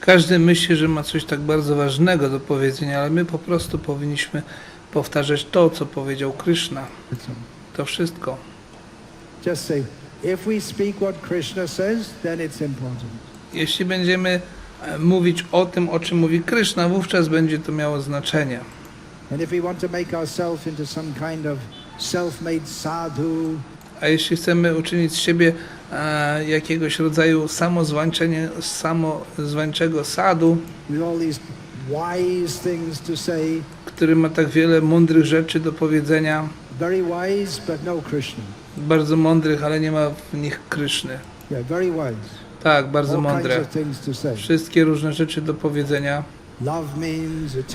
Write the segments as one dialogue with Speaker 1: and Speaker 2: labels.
Speaker 1: Każdy myśli, że ma coś tak bardzo ważnego do powiedzenia, ale my po prostu powinniśmy powtarzać to, co powiedział Krishna. To wszystko.
Speaker 2: Just say, if we speak what Krishna says, then it's important.
Speaker 1: Jeśli będziemy e, mówić o tym, o czym mówi Krishna, wówczas będzie to miało znaczenie.
Speaker 2: And if we want to make ourselves into some kind of self-made sadhu,
Speaker 1: A jeśli chcemy uczynić z siebie e, jakiegoś rodzaju samozwańczenie, samozwańczego sadu, który ma tak wiele mądrych rzeczy do powiedzenia,
Speaker 2: no
Speaker 1: bardzo mądrych, ale nie ma w nich Kryszny. Tak, bardzo mądre. Wszystkie różne rzeczy do powiedzenia.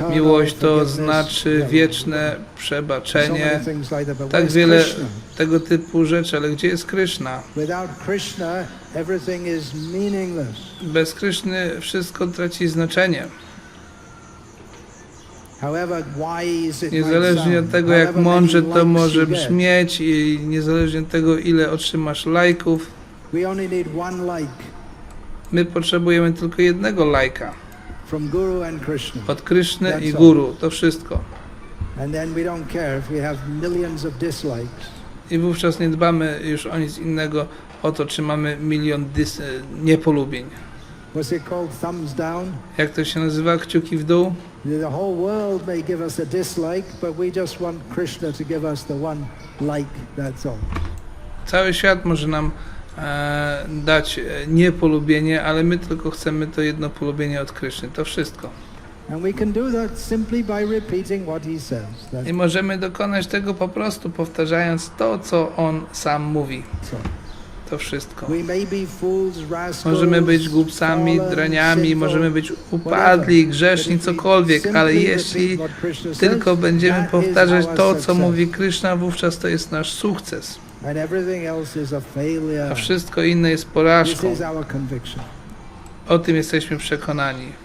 Speaker 1: Miłość to znaczy wieczne przebaczenie. Tak wiele tego typu rzeczy, ale gdzie jest
Speaker 2: Krishna.
Speaker 1: Bez Kryszny wszystko traci znaczenie. Niezależnie od tego, jak mądrze to może brzmieć i niezależnie od tego, ile otrzymasz lajków, my potrzebujemy tylko jednego lajka
Speaker 2: Krishna.
Speaker 1: od
Speaker 2: That's
Speaker 1: i. Guru. To wszystko. I wówczas nie dbamy już o nic innego, o to, czy mamy milion dys- niepolubień. Jak to się nazywa? Kciuki w dół?
Speaker 2: The whole world may give us a dislike, but we just want Krishna to give us the one like, that's all.
Speaker 1: Cały świat może nam dać e, niepolubienie, ale my tylko chcemy to jedno polubienie od Kryszny. To wszystko. I możemy dokonać tego po prostu powtarzając to, co on sam mówi. To wszystko. Możemy być głupcami, draniami, możemy być upadli, grzeszni, cokolwiek, ale jeśli
Speaker 2: Krishna
Speaker 1: tylko będziemy powtarzać to, co mówi Kryszna, wówczas to jest nasz sukces.
Speaker 2: A
Speaker 1: wszystko inne jest porażką. O tym jesteśmy przekonani.